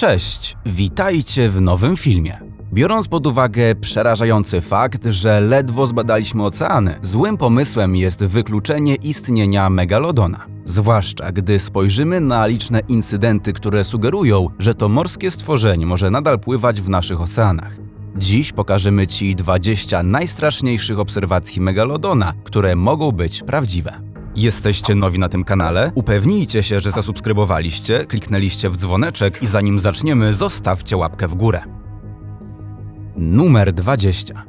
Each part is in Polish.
Cześć, witajcie w nowym filmie. Biorąc pod uwagę przerażający fakt, że ledwo zbadaliśmy oceany, złym pomysłem jest wykluczenie istnienia megalodona. Zwłaszcza gdy spojrzymy na liczne incydenty, które sugerują, że to morskie stworzenie może nadal pływać w naszych oceanach. Dziś pokażemy Ci 20 najstraszniejszych obserwacji megalodona, które mogą być prawdziwe. Jesteście nowi na tym kanale? Upewnijcie się, że zasubskrybowaliście, kliknęliście w dzwoneczek i zanim zaczniemy, zostawcie łapkę w górę. Numer 20.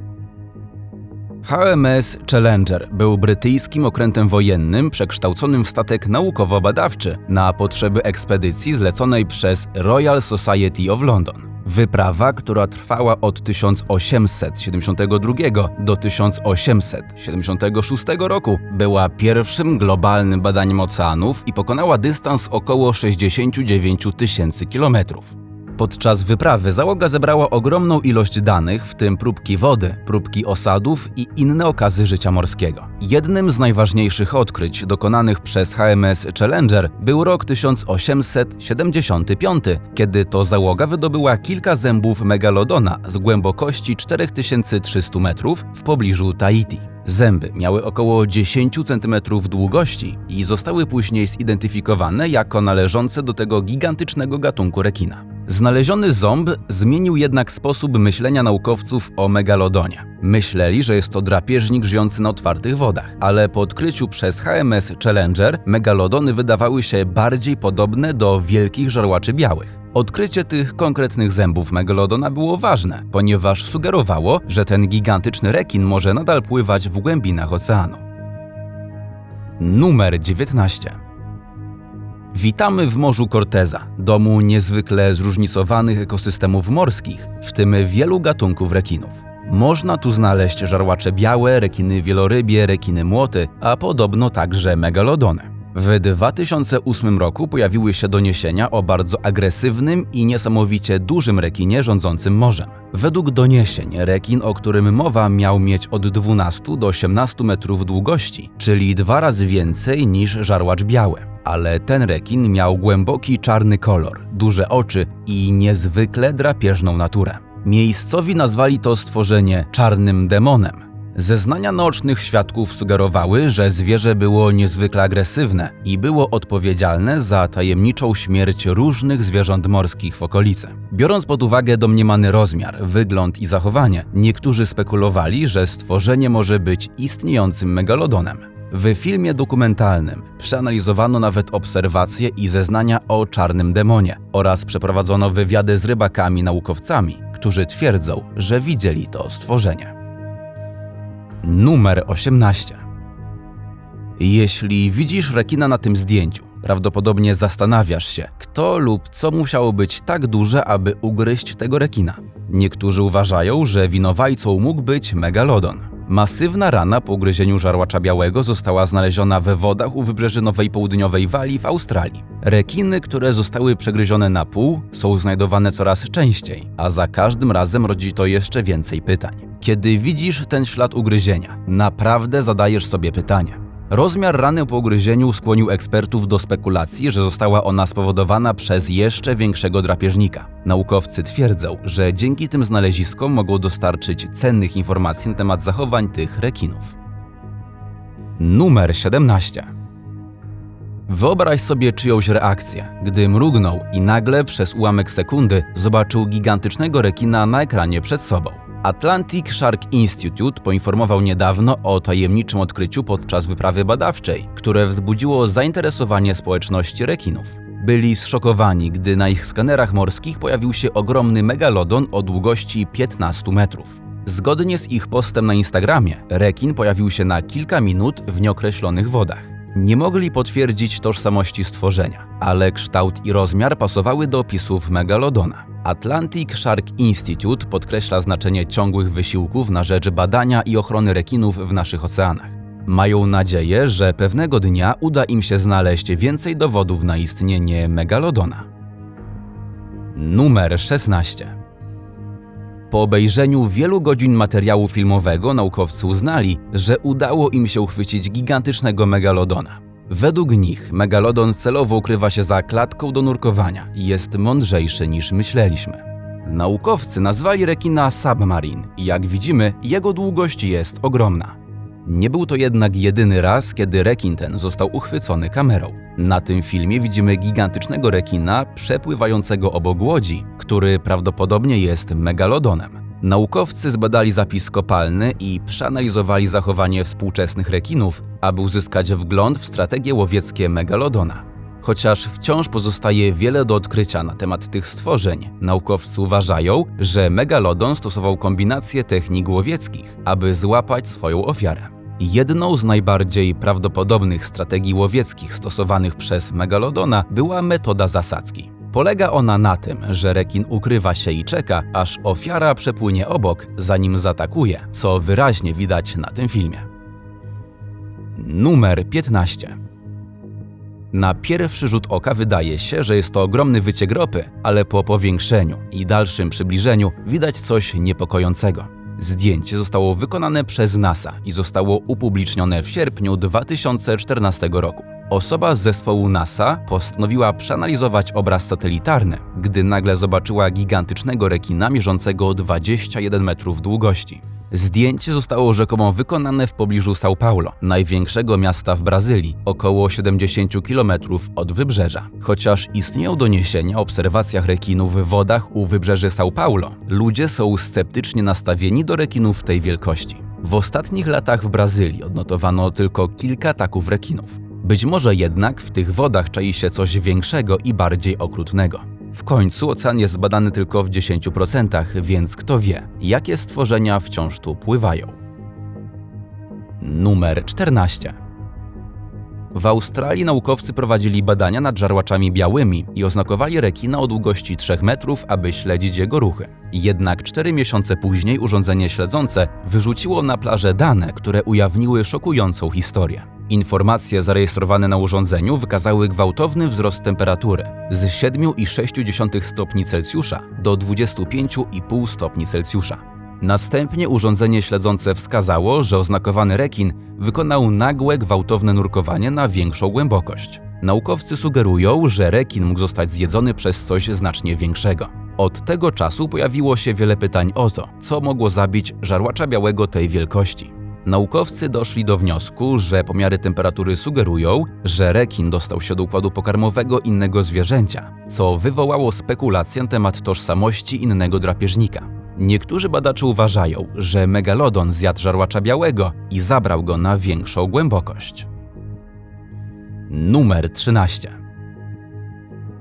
HMS Challenger był brytyjskim okrętem wojennym przekształconym w statek naukowo-badawczy na potrzeby ekspedycji zleconej przez Royal Society of London. Wyprawa, która trwała od 1872 do 1876 roku, była pierwszym globalnym badaniem oceanów i pokonała dystans około 69 tysięcy kilometrów. Podczas wyprawy załoga zebrała ogromną ilość danych, w tym próbki wody, próbki osadów i inne okazy życia morskiego. Jednym z najważniejszych odkryć dokonanych przez HMS Challenger był rok 1875, kiedy to załoga wydobyła kilka zębów megalodona z głębokości 4300 metrów w pobliżu Tahiti. Zęby miały około 10 cm długości i zostały później zidentyfikowane jako należące do tego gigantycznego gatunku rekina. Znaleziony ząb zmienił jednak sposób myślenia naukowców o megalodonie. Myśleli, że jest to drapieżnik żyjący na otwartych wodach, ale po odkryciu przez HMS Challenger megalodony wydawały się bardziej podobne do wielkich żarłaczy białych. Odkrycie tych konkretnych zębów megalodona było ważne, ponieważ sugerowało, że ten gigantyczny rekin może nadal pływać w głębinach oceanu. Numer 19. Witamy w Morzu Corteza, domu niezwykle zróżnicowanych ekosystemów morskich, w tym wielu gatunków rekinów. Można tu znaleźć żarłacze białe, rekiny wielorybie, rekiny młoty, a podobno także megalodony. W 2008 roku pojawiły się doniesienia o bardzo agresywnym i niesamowicie dużym rekinie rządzącym morzem. Według doniesień rekin, o którym mowa, miał mieć od 12 do 18 metrów długości, czyli dwa razy więcej niż żarłacz biały. Ale ten rekin miał głęboki czarny kolor, duże oczy i niezwykle drapieżną naturę. Miejscowi nazwali to stworzenie czarnym demonem, Zeznania naocznych świadków sugerowały, że zwierzę było niezwykle agresywne i było odpowiedzialne za tajemniczą śmierć różnych zwierząt morskich w okolicy. Biorąc pod uwagę domniemany rozmiar, wygląd i zachowanie, niektórzy spekulowali, że stworzenie może być istniejącym megalodonem. W filmie dokumentalnym przeanalizowano nawet obserwacje i zeznania o czarnym demonie oraz przeprowadzono wywiady z rybakami naukowcami, którzy twierdzą, że widzieli to stworzenie. Numer 18. Jeśli widzisz rekina na tym zdjęciu, prawdopodobnie zastanawiasz się, kto lub co musiało być tak duże, aby ugryźć tego rekina. Niektórzy uważają, że winowajcą mógł być megalodon. Masywna rana po ugryzieniu żarłacza białego została znaleziona we wodach u wybrzeży Nowej Południowej Walii w Australii. Rekiny, które zostały przegryzione na pół, są znajdowane coraz częściej, a za każdym razem rodzi to jeszcze więcej pytań. Kiedy widzisz ten ślad ugryzienia, naprawdę zadajesz sobie pytanie. Rozmiar rany po ugryzieniu skłonił ekspertów do spekulacji, że została ona spowodowana przez jeszcze większego drapieżnika. Naukowcy twierdzą, że dzięki tym znaleziskom mogą dostarczyć cennych informacji na temat zachowań tych rekinów. Numer 17. Wyobraź sobie czyjąś reakcję, gdy mrugnął i nagle przez ułamek sekundy zobaczył gigantycznego rekina na ekranie przed sobą. Atlantic Shark Institute poinformował niedawno o tajemniczym odkryciu podczas wyprawy badawczej, które wzbudziło zainteresowanie społeczności rekinów. Byli zszokowani, gdy na ich skanerach morskich pojawił się ogromny megalodon o długości 15 metrów. Zgodnie z ich postem na Instagramie, rekin pojawił się na kilka minut w nieokreślonych wodach. Nie mogli potwierdzić tożsamości stworzenia, ale kształt i rozmiar pasowały do opisów megalodona. Atlantic Shark Institute podkreśla znaczenie ciągłych wysiłków na rzecz badania i ochrony rekinów w naszych oceanach. Mają nadzieję, że pewnego dnia uda im się znaleźć więcej dowodów na istnienie megalodona. Numer 16. Po obejrzeniu wielu godzin materiału filmowego naukowcy uznali, że udało im się uchwycić gigantycznego megalodona. Według nich megalodon celowo ukrywa się za klatką do nurkowania i jest mądrzejszy niż myśleliśmy. Naukowcy nazwali rekina submarine i jak widzimy, jego długość jest ogromna. Nie był to jednak jedyny raz, kiedy rekin ten został uchwycony kamerą. Na tym filmie widzimy gigantycznego rekina przepływającego obok łodzi, który prawdopodobnie jest megalodonem. Naukowcy zbadali zapis kopalny i przeanalizowali zachowanie współczesnych rekinów, aby uzyskać wgląd w strategie łowieckie megalodona. Chociaż wciąż pozostaje wiele do odkrycia na temat tych stworzeń, naukowcy uważają, że megalodon stosował kombinację technik łowieckich, aby złapać swoją ofiarę. Jedną z najbardziej prawdopodobnych strategii łowieckich stosowanych przez megalodona była metoda zasadzki. Polega ona na tym, że rekin ukrywa się i czeka, aż ofiara przepłynie obok, zanim zaatakuje, co wyraźnie widać na tym filmie. Numer 15. Na pierwszy rzut oka wydaje się, że jest to ogromny wyciek ropy, ale po powiększeniu i dalszym przybliżeniu widać coś niepokojącego. Zdjęcie zostało wykonane przez NASA i zostało upublicznione w sierpniu 2014 roku. Osoba z zespołu NASA postanowiła przeanalizować obraz satelitarny, gdy nagle zobaczyła gigantycznego rekina mierzącego 21 metrów długości. Zdjęcie zostało rzekomo wykonane w pobliżu São Paulo, największego miasta w Brazylii, około 70 km od wybrzeża. Chociaż istnieją doniesienia o obserwacjach rekinów w wodach u wybrzeży São Paulo, ludzie są sceptycznie nastawieni do rekinów tej wielkości. W ostatnich latach w Brazylii odnotowano tylko kilka ataków rekinów. Być może jednak w tych wodach czai się coś większego i bardziej okrutnego. W końcu ocean jest zbadany tylko w 10%, więc kto wie, jakie stworzenia wciąż tu pływają. Numer 14. W Australii naukowcy prowadzili badania nad żarłaczami białymi i oznakowali rekina o długości 3 metrów, aby śledzić jego ruchy. Jednak 4 miesiące później urządzenie śledzące wyrzuciło na plażę dane, które ujawniły szokującą historię. Informacje zarejestrowane na urządzeniu wykazały gwałtowny wzrost temperatury z 7,6 stopni Celsjusza do 25,5 stopni Celsjusza. Następnie urządzenie śledzące wskazało, że oznakowany rekin wykonał nagłe, gwałtowne nurkowanie na większą głębokość. Naukowcy sugerują, że rekin mógł zostać zjedzony przez coś znacznie większego. Od tego czasu pojawiło się wiele pytań o to, co mogło zabić żarłacza białego tej wielkości. Naukowcy doszli do wniosku, że pomiary temperatury sugerują, że rekin dostał się do układu pokarmowego innego zwierzęcia, co wywołało spekulację na temat tożsamości innego drapieżnika. Niektórzy badacze uważają, że megalodon zjadł żarłacza białego i zabrał go na większą głębokość. Numer 13.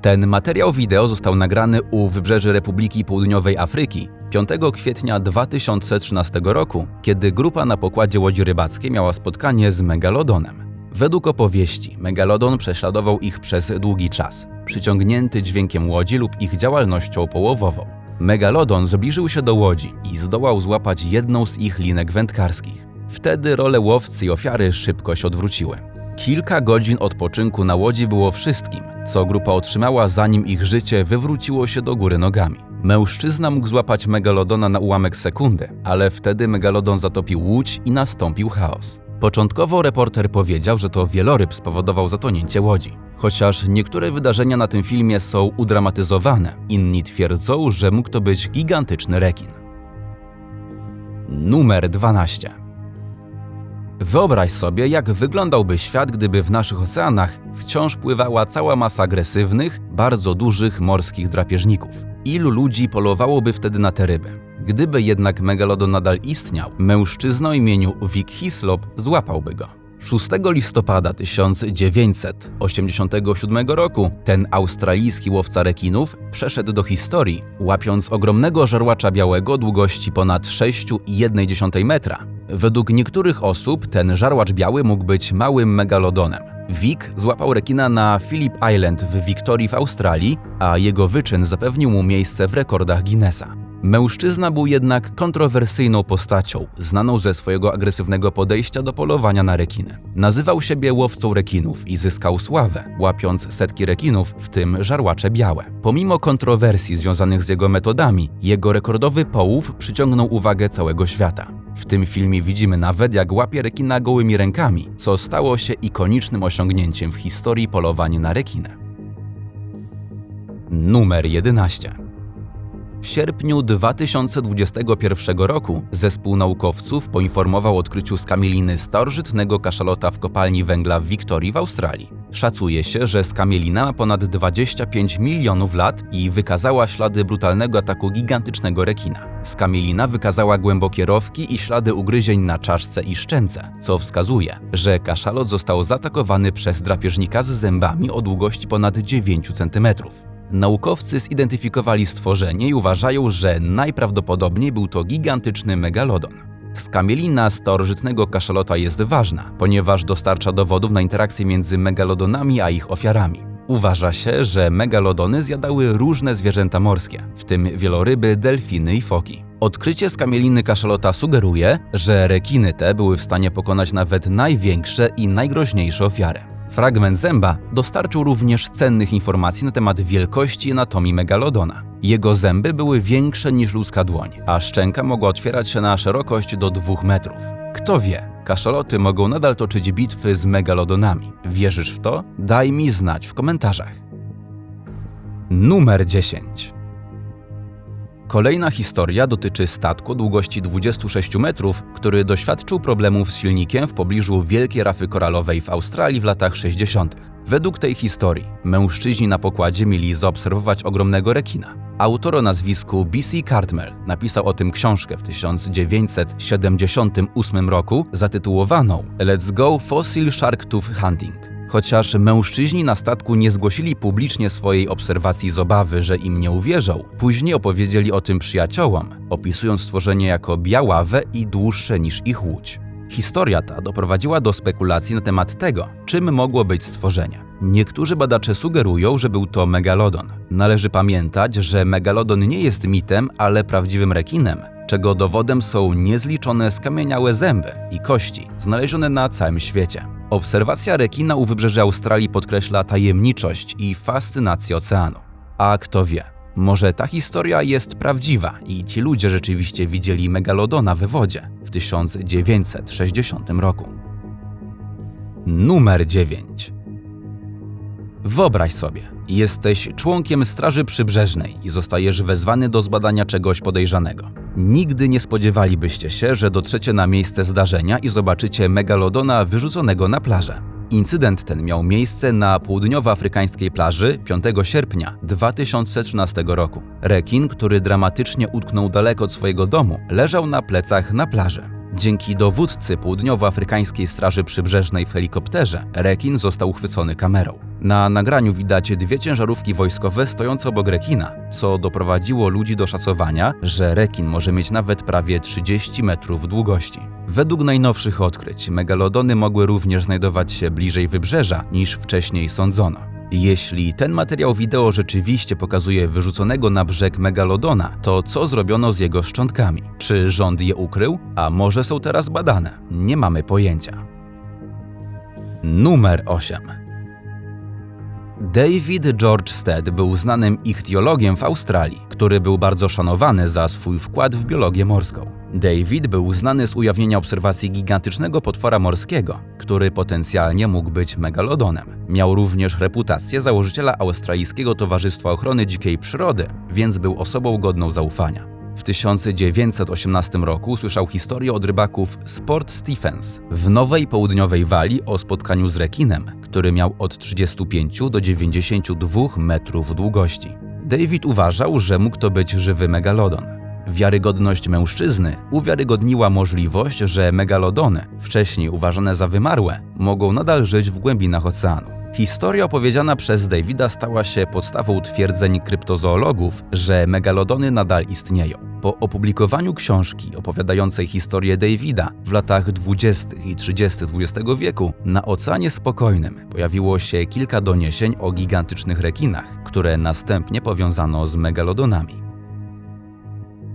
Ten materiał wideo został nagrany u wybrzeży Republiki Południowej Afryki 5 kwietnia 2013 roku, kiedy grupa na pokładzie łodzi rybackiej miała spotkanie z megalodonem. Według opowieści, megalodon prześladował ich przez długi czas, przyciągnięty dźwiękiem łodzi lub ich działalnością połowową. Megalodon zbliżył się do łodzi i zdołał złapać jedną z ich linek wędkarskich. Wtedy role łowcy i ofiary szybko się odwróciły. Kilka godzin odpoczynku na łodzi było wszystkim, co grupa otrzymała zanim ich życie wywróciło się do góry nogami. Mężczyzna mógł złapać megalodona na ułamek sekundy, ale wtedy megalodon zatopił łódź i nastąpił chaos. Początkowo reporter powiedział, że to wieloryb spowodował zatonięcie łodzi. Chociaż niektóre wydarzenia na tym filmie są udramatyzowane, inni twierdzą, że mógł to być gigantyczny rekin. Numer 12. Wyobraź sobie, jak wyglądałby świat, gdyby w naszych oceanach wciąż pływała cała masa agresywnych, bardzo dużych morskich drapieżników. Ilu ludzi polowałoby wtedy na te ryby? Gdyby jednak megalodon nadal istniał, mężczyzna o imieniu Vic Hislop złapałby go. 6 listopada 1987 roku ten australijski łowca rekinów przeszedł do historii, łapiąc ogromnego żarłacza białego długości ponad 6,1 metra. Według niektórych osób ten żarłacz biały mógł być małym megalodonem. Vic złapał rekina na Phillip Island w Wiktorii w Australii, a jego wyczyn zapewnił mu miejsce w rekordach Guinnessa. Mężczyzna był jednak kontrowersyjną postacią, znaną ze swojego agresywnego podejścia do polowania na rekiny. Nazywał siebie łowcą rekinów i zyskał sławę, łapiąc setki rekinów, w tym żarłacze białe. Pomimo kontrowersji związanych z jego metodami, jego rekordowy połów przyciągnął uwagę całego świata. W tym filmie widzimy nawet, jak łapie rekina gołymi rękami, co stało się ikonicznym osiągnięciem w historii polowania na rekinę. Numer 11. W sierpniu 2021 roku zespół naukowców poinformował o odkryciu skamieliny starożytnego kaszalota w kopalni węgla w Wiktorii w Australii. Szacuje się, że skamielina ma ponad 25 milionów lat i wykazała ślady brutalnego ataku gigantycznego rekina. Skamielina wykazała głębokie rowki i ślady ugryzień na czaszce i szczęce, co wskazuje, że kaszalot został zaatakowany przez drapieżnika z zębami o długości ponad 9 cm. Naukowcy zidentyfikowali stworzenie i uważają, że najprawdopodobniej był to gigantyczny megalodon. Skamielina starożytnego kaszalota jest ważna, ponieważ dostarcza dowodów na interakcję między megalodonami a ich ofiarami. Uważa się, że megalodony zjadały różne zwierzęta morskie, w tym wieloryby, delfiny i foki. Odkrycie skamieliny kaszalota sugeruje, że rekiny te były w stanie pokonać nawet największe i najgroźniejsze ofiary. Fragment zęba dostarczył również cennych informacji na temat wielkości anatomii megalodona. Jego zęby były większe niż ludzka dłoń, a szczęka mogła otwierać się na szerokość do 2 metrów. Kto wie, kaszaloty mogą nadal toczyć bitwy z megalodonami. Wierzysz w to? Daj mi znać w komentarzach. Numer 10. Kolejna historia dotyczy statku długości 26 metrów, który doświadczył problemów z silnikiem w pobliżu Wielkiej Rafy Koralowej w Australii w latach 60. Według tej historii mężczyźni na pokładzie mieli zaobserwować ogromnego rekina. Autor o nazwisku B.C. Cartmel napisał o tym książkę w 1978 roku zatytułowaną Let's Go Fossil Shark Tooth Hunting. Chociaż mężczyźni na statku nie zgłosili publicznie swojej obserwacji z obawy, że im nie uwierzą, później opowiedzieli o tym przyjaciołom, opisując stworzenie jako białawe i dłuższe niż ich łódź. Historia ta doprowadziła do spekulacji na temat tego, czym mogło być stworzenie. Niektórzy badacze sugerują, że był to megalodon. Należy pamiętać, że megalodon nie jest mitem, ale prawdziwym rekinem, czego dowodem są niezliczone skamieniałe zęby i kości znalezione na całym świecie. Obserwacja rekina u wybrzeży Australii podkreśla tajemniczość i fascynację oceanu. A kto wie, może ta historia jest prawdziwa i ci ludzie rzeczywiście widzieli megalodona we wodzie w 1960 roku. Numer 9. Wyobraź sobie, jesteś członkiem Straży Przybrzeżnej i zostajesz wezwany do zbadania czegoś podejrzanego. Nigdy nie spodziewalibyście się, że dotrzecie na miejsce zdarzenia i zobaczycie megalodona wyrzuconego na plażę. Incydent ten miał miejsce na południowoafrykańskiej plaży 5 sierpnia 2013 roku. Rekin, który dramatycznie utknął daleko od swojego domu, leżał na plecach na plaży. Dzięki dowódcy południowoafrykańskiej Straży Przybrzeżnej w helikopterze, rekin został uchwycony kamerą. Na nagraniu widać dwie ciężarówki wojskowe stojące obok rekina, co doprowadziło ludzi do szacowania, że rekin może mieć nawet prawie 30 metrów długości. Według najnowszych odkryć, megalodony mogły również znajdować się bliżej wybrzeża niż wcześniej sądzono. Jeśli ten materiał wideo rzeczywiście pokazuje wyrzuconego na brzeg megalodona, to co zrobiono z jego szczątkami? Czy rząd je ukrył? A może są teraz badane? Nie mamy pojęcia. Numer 8. David George Stead był znanym ichtiologiem w Australii, który był bardzo szanowany za swój wkład w biologię morską. David był znany z ujawnienia obserwacji gigantycznego potwora morskiego, który potencjalnie mógł być megalodonem. Miał również reputację założyciela Australijskiego Towarzystwa Ochrony Dzikiej Przyrody, więc był osobą godną zaufania. W 1918 roku usłyszał historię od rybaków Sport Stephens w Nowej Południowej Walii o spotkaniu z rekinem, który miał od 35 do 92 metrów długości. David uważał, że mógł to być żywy megalodon. Wiarygodność mężczyzny uwiarygodniła możliwość, że megalodony, wcześniej uważane za wymarłe, mogą nadal żyć w głębinach oceanu. Historia opowiedziana przez Davida stała się podstawą twierdzeń kryptozoologów, że megalodony nadal istnieją. Po opublikowaniu książki opowiadającej historię Davida w latach 20. i 30. XX wieku na Oceanie Spokojnym pojawiło się kilka doniesień o gigantycznych rekinach, które następnie powiązano z megalodonami.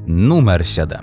Numer 7.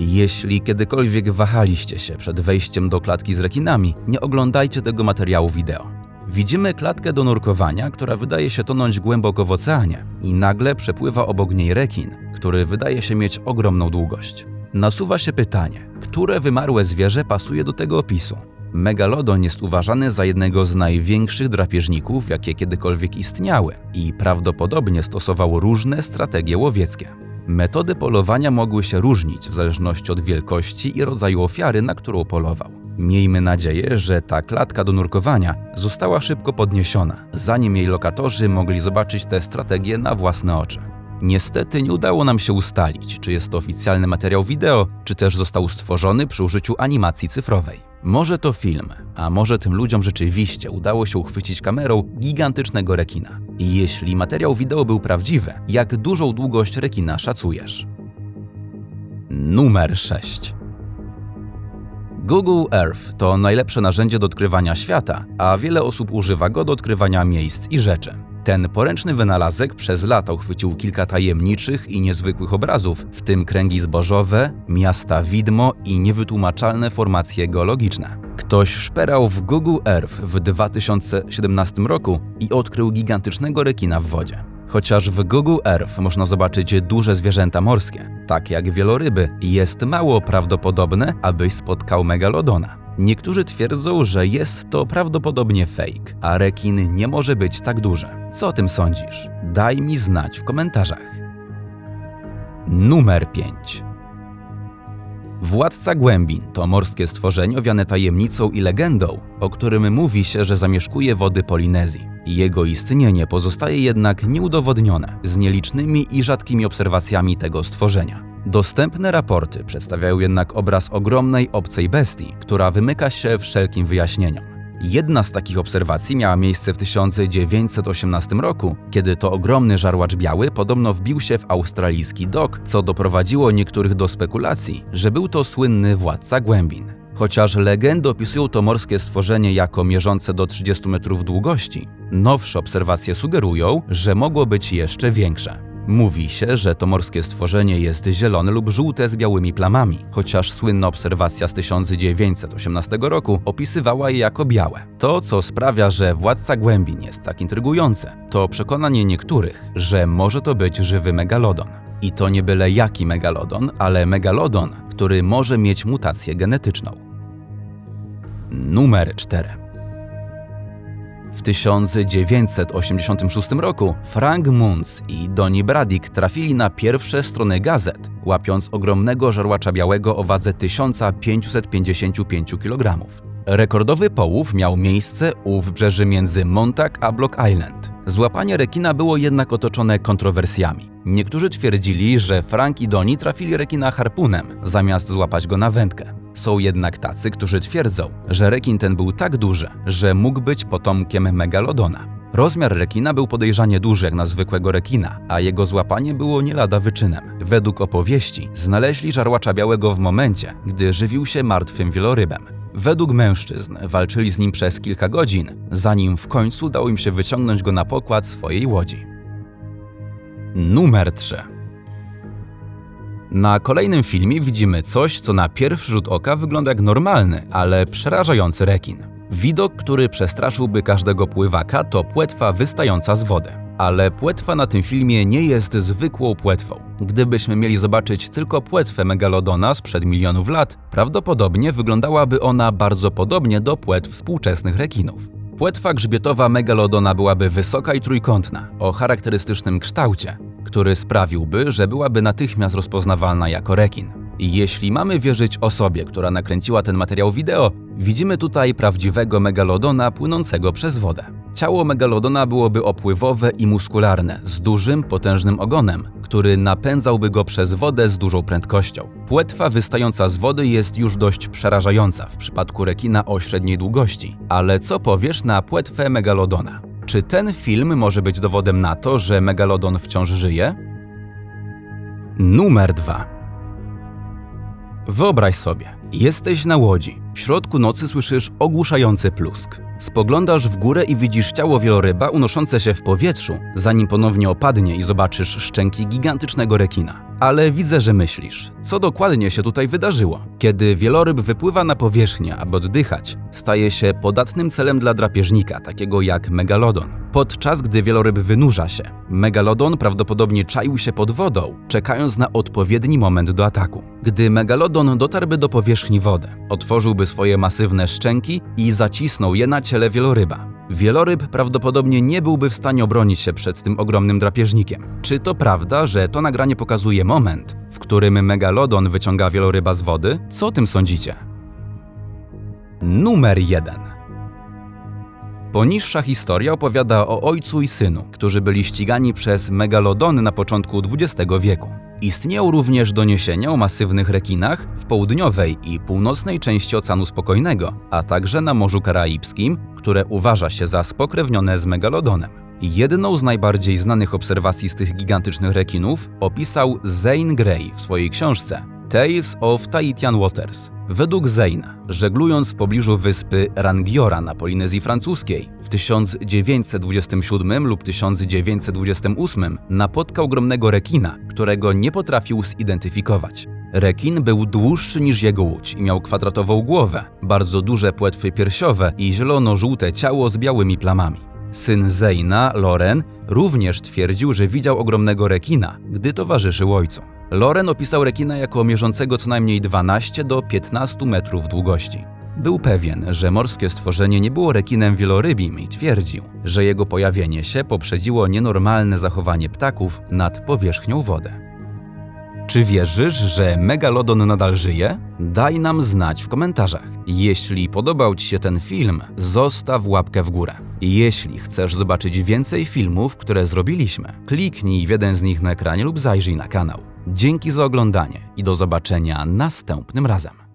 Jeśli kiedykolwiek wahaliście się przed wejściem do klatki z rekinami, nie oglądajcie tego materiału wideo. Widzimy klatkę do nurkowania, która wydaje się tonąć głęboko w oceanie i nagle przepływa obok niej rekin, który wydaje się mieć ogromną długość. Nasuwa się pytanie, które wymarłe zwierzę pasuje do tego opisu? Megalodon jest uważany za jednego z największych drapieżników, jakie kiedykolwiek istniały i prawdopodobnie stosował różne strategie łowieckie. Metody polowania mogły się różnić w zależności od wielkości i rodzaju ofiary, na którą polował. Miejmy nadzieję, że ta klatka do nurkowania została szybko podniesiona, zanim jej lokatorzy mogli zobaczyć tę strategię na własne oczy. Niestety nie udało nam się ustalić, czy jest to oficjalny materiał wideo, czy też został stworzony przy użyciu animacji cyfrowej. Może to film, a może tym ludziom rzeczywiście udało się uchwycić kamerą gigantycznego rekina. I jeśli materiał wideo był prawdziwy, jak dużą długość rekina szacujesz? Numer 6. Google Earth to najlepsze narzędzie do odkrywania świata, a wiele osób używa go do odkrywania miejsc i rzeczy. Ten poręczny wynalazek przez lata uchwycił kilka tajemniczych i niezwykłych obrazów, w tym kręgi zbożowe, miasta widmo i niewytłumaczalne formacje geologiczne. Ktoś szperał w Google Earth w 2017 roku i odkrył gigantycznego rekina w wodzie. Chociaż w Google Earth można zobaczyć duże zwierzęta morskie, tak jak wieloryby, jest mało prawdopodobne, abyś spotkał megalodona. Niektórzy twierdzą, że jest to prawdopodobnie fake, a rekin nie może być tak duży. Co o tym sądzisz? Daj mi znać w komentarzach. Numer 5. Władca Głębin to morskie stworzenie owiane tajemnicą i legendą, o którym mówi się, że zamieszkuje wody Polinezji. Jego istnienie pozostaje jednak nieudowodnione z nielicznymi i rzadkimi obserwacjami tego stworzenia. Dostępne raporty przedstawiają jednak obraz ogromnej obcej bestii, która wymyka się wszelkim wyjaśnieniom. Jedna z takich obserwacji miała miejsce w 1918 roku, kiedy to ogromny żarłacz biały podobno wbił się w australijski dok, co doprowadziło niektórych do spekulacji, że był to słynny władca głębin. Chociaż legendy opisują to morskie stworzenie jako mierzące do 30 metrów długości, nowsze obserwacje sugerują, że mogło być jeszcze większe. Mówi się, że to morskie stworzenie jest zielone lub żółte z białymi plamami, chociaż słynna obserwacja z 1918 roku opisywała je jako białe. To, co sprawia, że władca głębin jest tak intrygujące, to przekonanie niektórych, że może to być żywy megalodon. I to nie byle jaki megalodon, ale megalodon, który może mieć mutację genetyczną. Numer 4. W 1986 roku Frank Munz i Donnie Braddock trafili na pierwsze strony gazet, łapiąc ogromnego żarłacza białego o wadze 1555 kg. Rekordowy połów miał miejsce u wybrzeży między Montauk a Block Island. Złapanie rekina było jednak otoczone kontrowersjami. Niektórzy twierdzili, że Frank i Donnie trafili rekina harpunem, zamiast złapać go na wędkę. Są jednak tacy, którzy twierdzą, że rekin ten był tak duży, że mógł być potomkiem megalodona. Rozmiar rekina był podejrzanie duży jak na zwykłego rekina, a jego złapanie było nie lada wyczynem. Według opowieści znaleźli żarłacza białego w momencie, gdy żywił się martwym wielorybem. Według mężczyzn walczyli z nim przez kilka godzin, zanim w końcu dało im się wyciągnąć go na pokład swojej łodzi. Numer 3. Na kolejnym filmie widzimy coś, co na pierwszy rzut oka wygląda jak normalny, ale przerażający rekin. Widok, który przestraszyłby każdego pływaka, to płetwa wystająca z wody. Ale płetwa na tym filmie nie jest zwykłą płetwą. Gdybyśmy mieli zobaczyć tylko płetwę megalodona sprzed milionów lat, prawdopodobnie wyglądałaby ona bardzo podobnie do płetw współczesnych rekinów. Płetwa grzbietowa megalodona byłaby wysoka i trójkątna, o charakterystycznym kształcie, który sprawiłby, że byłaby natychmiast rozpoznawalna jako rekin. Jeśli mamy wierzyć osobie, która nakręciła ten materiał wideo, widzimy tutaj prawdziwego megalodona płynącego przez wodę. Ciało megalodona byłoby opływowe i muskularne, z dużym, potężnym ogonem, który napędzałby go przez wodę z dużą prędkością. Płetwa wystająca z wody jest już dość przerażająca w przypadku rekina o średniej długości. Ale co powiesz na płetwę megalodona? Czy ten film może być dowodem na to, że megalodon wciąż żyje? Numer 2. Wyobraź sobie, jesteś na łodzi. W środku nocy słyszysz ogłuszający plusk. Spoglądasz w górę i widzisz ciało wieloryba unoszące się w powietrzu, zanim ponownie opadnie i zobaczysz szczęki gigantycznego rekina. Ale widzę, że myślisz. Co dokładnie się tutaj wydarzyło? Kiedy wieloryb wypływa na powierzchnię, aby oddychać, staje się podatnym celem dla drapieżnika, takiego jak megalodon. Podczas gdy wieloryb wynurza się, megalodon prawdopodobnie czaił się pod wodą, czekając na odpowiedni moment do ataku. Gdy megalodon dotarłby do powierzchni wody, otworzyłby swoje masywne szczęki i zacisnął je na ciele wieloryba. Wieloryb prawdopodobnie nie byłby w stanie obronić się przed tym ogromnym drapieżnikiem. Czy to prawda, że to nagranie pokazuje moment, w którym megalodon wyciąga wieloryba z wody? Co o tym sądzicie? Numer 1. Poniższa historia opowiada o ojcu i synu, którzy byli ścigani przez megalodony na początku XX wieku. Istnieją również doniesienia o masywnych rekinach w południowej i północnej części Oceanu Spokojnego, a także na Morzu Karaibskim, które uważa się za spokrewnione z megalodonem. Jedną z najbardziej znanych obserwacji z tych gigantycznych rekinów opisał Zane Grey w swojej książce Tales of Tahitian Waters. Według Zayna, żeglując w pobliżu wyspy Rangiora na Polinezji Francuskiej w 1927 lub 1928 napotkał ogromnego rekina, którego nie potrafił zidentyfikować. Rekin był dłuższy niż jego łódź i miał kwadratową głowę, bardzo duże płetwy piersiowe i zielono-żółte ciało z białymi plamami. Syn Zeyna, Loren, również twierdził, że widział ogromnego rekina, gdy towarzyszył ojcu. Loren opisał rekina jako mierzącego co najmniej 12 do 15 metrów długości. Był pewien, że morskie stworzenie nie było rekinem wielorybim i twierdził, że jego pojawienie się poprzedziło nienormalne zachowanie ptaków nad powierzchnią wody. Czy wierzysz, że Megalodon nadal żyje? Daj nam znać w komentarzach. Jeśli podobał Ci się ten film, zostaw łapkę w górę. Jeśli chcesz zobaczyć więcej filmów, które zrobiliśmy, kliknij w jeden z nich na ekranie lub zajrzyj na kanał. Dzięki za oglądanie i do zobaczenia następnym razem.